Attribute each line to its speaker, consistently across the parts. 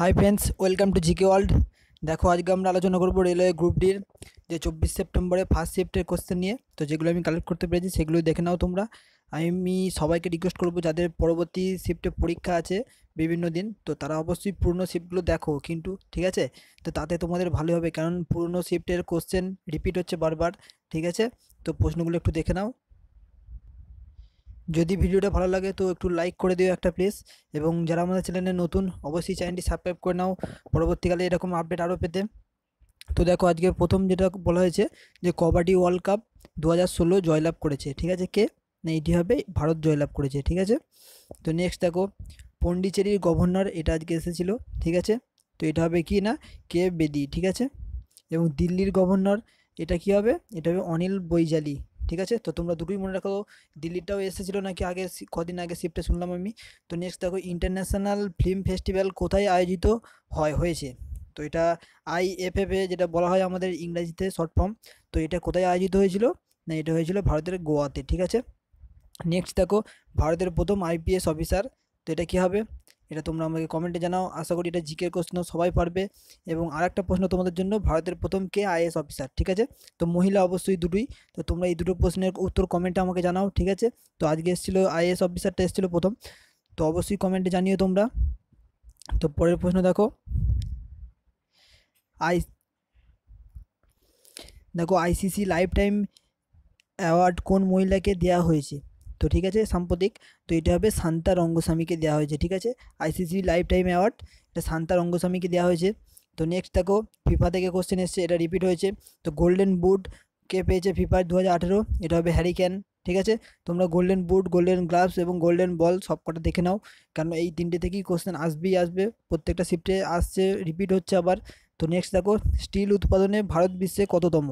Speaker 1: Hi friends welcome to GK world দেখো, আজকে আমরা আলোচনা করব রেলওয়ে গ্রুপ ডির যে চব্বিশ সেপ্টেম্বরে ফার্স্ট শিফটের কোশ্চেন নিয়ে। তো যেগুলো আমি কালেক্ট করতে পেরেছি সেগুলো দেখে নাও তোমরা। আমি সবাইকে রিকোয়েস্ট করব যাদের পরবর্তী শিফটে পরীক্ষা আছে বিভিন্ন দিন, তো তারা অবশ্যই পুরনো শিফটগুলো দেখো কিন্তু, ঠিক আছে? তো তাতে তোমাদের ভালো হবে, কারণ পুরনো শিফটের কোশ্চেন রিপিট হচ্ছে বারবার, ঠিক আছে? তো প্রশ্নগুলো একটু দেখে নাও। যদি ভিডিওটা ভালো লাগে, তো একটু লাইক করে দিও একটা প্লিজ এবং যারা আমাদের চ্যানেলে নতুন, অবশ্যই চ্যানেলটি সাবস্ক্রাইব করে নাও। পরবর্তীকালে এরকম আপডেট আরও পেতে। তো দেখো, আজকে প্রথম যেটা বলা হয়েছে যে কবাডি ওয়ার্ল্ড কাপ দু হাজার ষোলো জয়লাভ করেছে। ঠিক আছে? কে? না, এটি হবে ভারত জয়লাভ করেছে। ঠিক আছে? তো নেক্সট দেখো, পন্ডিচেরির গভর্নর এটা আজকে এসেছিল। ঠিক আছে? তো এটা হবে কি না? কে বেদি। ঠিক আছে? এবং দিল্লির গভর্নর এটা কি হবে? এটা হবে অনিল বৈজালি। ঠিক আছে? তো তোমরা দুটোই মনে রাখো, দিল্লিটাও এসেছিল নাকি আগে কদিন আগে শিফটে শুনলাম আমি। তো নেক্সট দেখো ইন্টারন্যাশনাল ফিল্ম ফেস্টিভ্যাল কোথায় আয়োজিত হয়, হয়েছে? তো এটা আইএফএফে যেটা বলা হয় আমাদের ইংরাজিতে শর্ট ফর্ম তো এটা কোথায় আয়োজিত হয়েছিল? না, এটা হয়েছিল ভারতের গোয়াতে, ঠিক আছে? নেক্সট দেখো, ভারতের প্রথম আইপিএস অফিসার তো এটা কী হবে? এটা তোমরা আমাকে কমেন্টে জানাও। আশা করি এটা জিকের প্রশ্ন সবাই পারবে। এবং আর একটা প্রশ্ন তোমাদের জন্য, ভারতের প্রথম কে আইএস অফিসার ঠিক আছে? তো মহিলা অবশ্যই দুটোই। তো তোমরা এই দুটো প্রশ্নের উত্তর কমেন্টে আমাকে জানাও, ঠিক আছে? তো আজকে এসেছিল আইএস অফিসারটা এসেছিল প্রথম। তো অবশ্যই কমেন্টে জানিও তোমরা। তো পরের প্রশ্ন দেখো। আই দেখো আইসিসি লাইফ টাইম অ্যাওয়ার্ড কোন মহিলাকে দেওয়া হয়েছে? তো ঠিক আছে, সাম্প্রতিক, তো এটা হবে শান্তা রঙ্গস্বামীকে দেওয়া হয়েছে, ঠিক আছে? আইসিসি লাইফ টাইম অ্যাওয়ার্ড এটা শান্তা রঙ্গস্বামীকে দেওয়া হয়েছে। তো নেক্সট দেখো ফিফা থেকে কোশ্চেন এসছে, এটা রিপিট হয়েছে। তো গোল্ডেন বুট কে পেয়েছে ফিফার দু হাজার আঠেরো, এটা হবে হ্যারিক্যান ঠিক আছে? তোমরা গোল্ডেন বুট গোল্ডেন গ্লাভস এবং গোল্ডেন বল সব কটা দেখে নাও কারণ এই তিনটে থেকেই কোশ্চেন আসবেই আসবে, প্রত্যেকটা শিফটে আসছে রিপিট হচ্ছে আবার। তো নেক্সট দেখো স্টিল উৎপাদনে ভারত বিশ্বে কততম?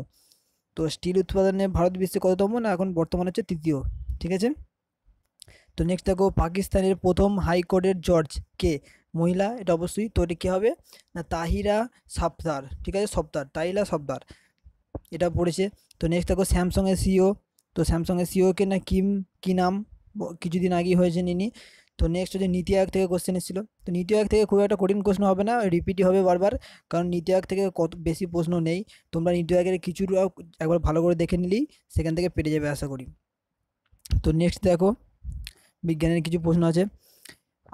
Speaker 1: তো স্টিল উৎপাদনে ভারত বিশ্বে কততম না এখন বর্তমানে হচ্ছে তৃতীয়? ঠিক আছে? তো নেক্সট দেখো পাকিস্তানের প্রথম হাইকোর্টের জজ কে? মহিলা, এটা অবশ্যই। তো এটা কী হবে? না, তাহিরা সাফদার, ঠিক আছে? সফদার তাহিলা সফদার। এটা পড়েছে। তো নেক্সট দেখো স্যামসংয়ের সিও তো স্যামসংয়ের সিওকে না কিম কী নাম? কিছুদিন আগেই হয়েছে নিনি তো নেক্সট হচ্ছে নীতি আয়োগ থেকে কোশ্চেন এসেছিল। তো নীতি আয়োগ থেকে খুব একটা কঠিন প্রশ্ন হবে না রিপিটই হবে বারবার। কারণ নীতি আয়োগ থেকে কত বেশি প্রশ্ন নেই। তোমরা নীতি আয়োগের কিছু একবার ভালো করে দেখে নিলেই সেখান থেকে পেরে যাবে, আশা করি। তো নেক্সট দেখো, বিজ্ঞানের কিছু প্রশ্ন আছে।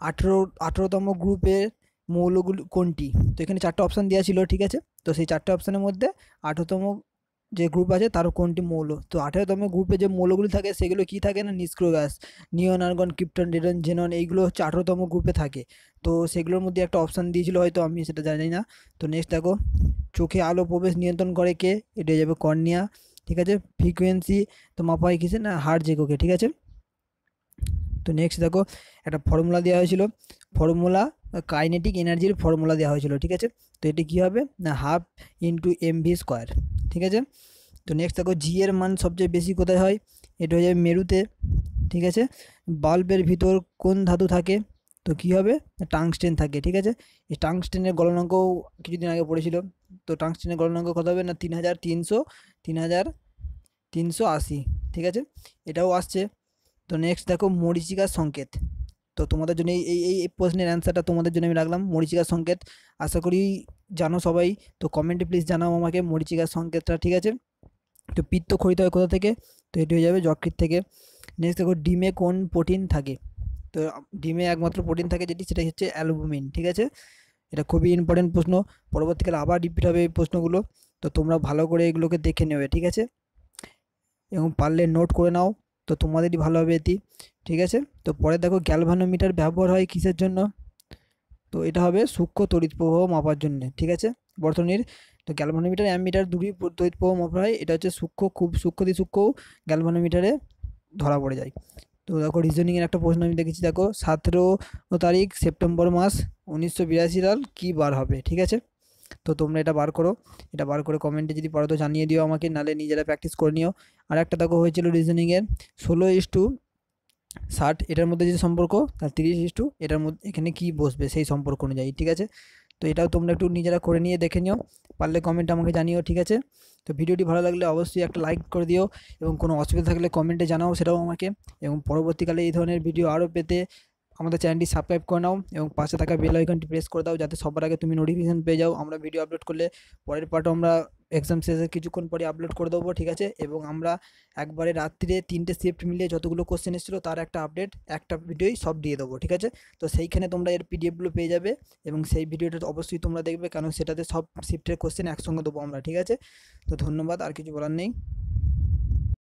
Speaker 1: আঠেরো, আঠেরোতম গ্রুপের মৌলগুলি কোনটি? তো এখানে চারটে অপশান দেওয়া ছিল, ঠিক আছে? তো সেই চারটে অপশানের মধ্যে আঠেরোতম যে গ্রুপ আছে, তারও কোনটি মৌল? তো আঠেরোতম গ্রুপে যে মৌলগুলি থাকে, সেগুলো কি থাকে না? নিষ্ক্রিয় gas neon argon, krypton, radon, xenon, এইগুলো হচ্ছে আঠেরোতম গ্রুপে থাকে। তো সেগুলোর মধ্যে একটা অপশান দিয়েছিল হয়তো, আমি সেটা জানি না। তো নেক্সট দেখো, চোখে আলো প্রবেশ নিয়ন্ত্রণ করে কে? এটা যাবে কর্নিয়া। ঠিক আছে? ফ্রিকোয়েন্সি তো মাপা হয় কিসে না হার্ট জেগোকে ঠিক আছে? তো নেক্সট দেখো, একটা ফর্মুলা দেওয়া হয়েছিল। ফর্মুলা কাইনেটিক এনার্জির ফর্মুলা দেওয়া হয়েছিল, ঠিক আছে? তো এটি কী হবে? না half into M V square ঠিক আছে? তো নেক্সট দেখো জি এর মান সবচেয়ে বেশি কোথায় হয়? এটা হয়ে যাবে মেরুতে, ঠিক আছে? বাল্বের ভিতর কোন ধাতু থাকে? তো কী হবে? টাংস্টেন থাকে, ঠিক আছে? এই টাংস্টেনের গলনাঙ্কও কিছুদিন আগে পড়েছিল। তো টাংস্টেনের গলনাঙ্ক কত হবে? না, তিন হাজার তিনশো, তিন হাজার তিনশো আশি, ঠিক আছে? এটাও আসছে। তো নেক্সট দেখো মরিচিকার সংকেত। তো তোমাদের জন্য এই এই এই প্রশ্নের অ্যান্সারটা তোমাদের জন্য আমি রাখলাম। মরিচিকার সংকেত, আশা করি জানো সবাই। তো কমেন্টে প্লিজ জানাও আমাকে মরিচিকার সংকেতটা, ঠিক আছে? তো পিত্ত খরিত হয় কোথা থেকে? তো এটি হয়ে যাবে যকৃত থেকে। নেক্সট দেখো ডিমে কোন প্রোটিন থাকে? তো ডিমে একমাত্র প্রোটিন থাকে যেটি সেটা হচ্ছে অ্যালবুমিন ঠিক আছে? এটা খুবই ইম্পর্টেন্ট প্রশ্ন। পরবর্তীকালে আবার রিপিট হবে এই প্রশ্নগুলো। তো তোমরা ভালো করে এগুলোকে দেখে নেবে, ঠিক আছে? এবং পারলে নোট করে নাও। তো তোমাদেরই ভালো হবে এটি, ঠিক আছে? তো পরে দেখো গ্যালভানোমিটার ব্যবহার হয় কিসের জন্য? তো এটা হবে সূক্ষ্ম তড়িৎ প্রবাহ মাপার জন্য, ঠিক আছে? বর্তনীর। তো গ্যালভানোমিটার অ্যামিটার দুটোই প- তড়িৎ প্রবাহ মাপা হয়। এটা হচ্ছে সূক্ষ্ম, খুব সূক্ষ্ম অতি সূক্ষ্মও গ্যালভানোমিটারে ধরা পড়ে যায়। তো দেখো রিজনিংয়ের একটা প্রশ্ন আমি দেখেছি, দেখো সতেরো তারিখ সেপ্টেম্বর মাস উনিশশো বিরাশি সাল কী বার হবে, ঠিক আছে? তো তোমরা এটা বার করো, এটা বার করে কমেন্টে যদি পারো তো জানিয়ে দিও আমাকে নালে নিজেরা প্র্যাকটিস করে নিও। আর একটা দেখো হয়েছিল রিজনিংয়ের ষোলো ইস টু ষাট, এটার মধ্যে যে সম্পর্ক, তার তিরিশ ইস টু এটার মধ্যে এখানে কী বসবে সেই সম্পর্ক অনুযায়ী, ঠিক আছে? তো এটাও তোমরা একটু নিজেরা করে নিয়ে দেখে নিও, পারলে কমেন্ট আমাকে জানিও, ঠিক আছে? তো ভিডিওটি ভালো লাগলে অবশ্যই একটা লাইক করে দিও এবং কোনো অসুবিধা থাকলে কমেন্টে জানাও সেটাও আমাকে এবং পরবর্তীকালে এই ধরনের ভিডিও আরও পেতে আমাদের চ্যানেলটি সাবস্ক্রাইব করে নাও এবং পাশে থাকা বেল আইকনটি প্রেস করে দাও যাতে সবার আগে তুমি নোটিফিকেশান পেয়ে যাও, আমরা ভিডিও আপলোড করলে পরের পার্টও আমরা এক্সাম শেষে কিছুক্ষণ পরে আপলোড করে দেবো, ঠিক আছে? এবং আমরা একবারে রাত্রিরে তিনটে শিফট মিলিয়ে যতগুলো কোশ্চেন এসেছিল তার একটা আপডেট একটা ভিডিওই সব দিয়ে দেবো, ঠিক আছে? তো সেইখানে তোমরা এর পিডিএফগুলো পেয়ে যাবে এবং সেই ভিডিওটা অবশ্যই তোমরা দেখবে, কারণ সেটাতে সব শিফটের কোশ্চেন একসঙ্গে দেবো আমরা, ঠিক আছে? তো ধন্যবাদ, আর কিছু বলার নেই।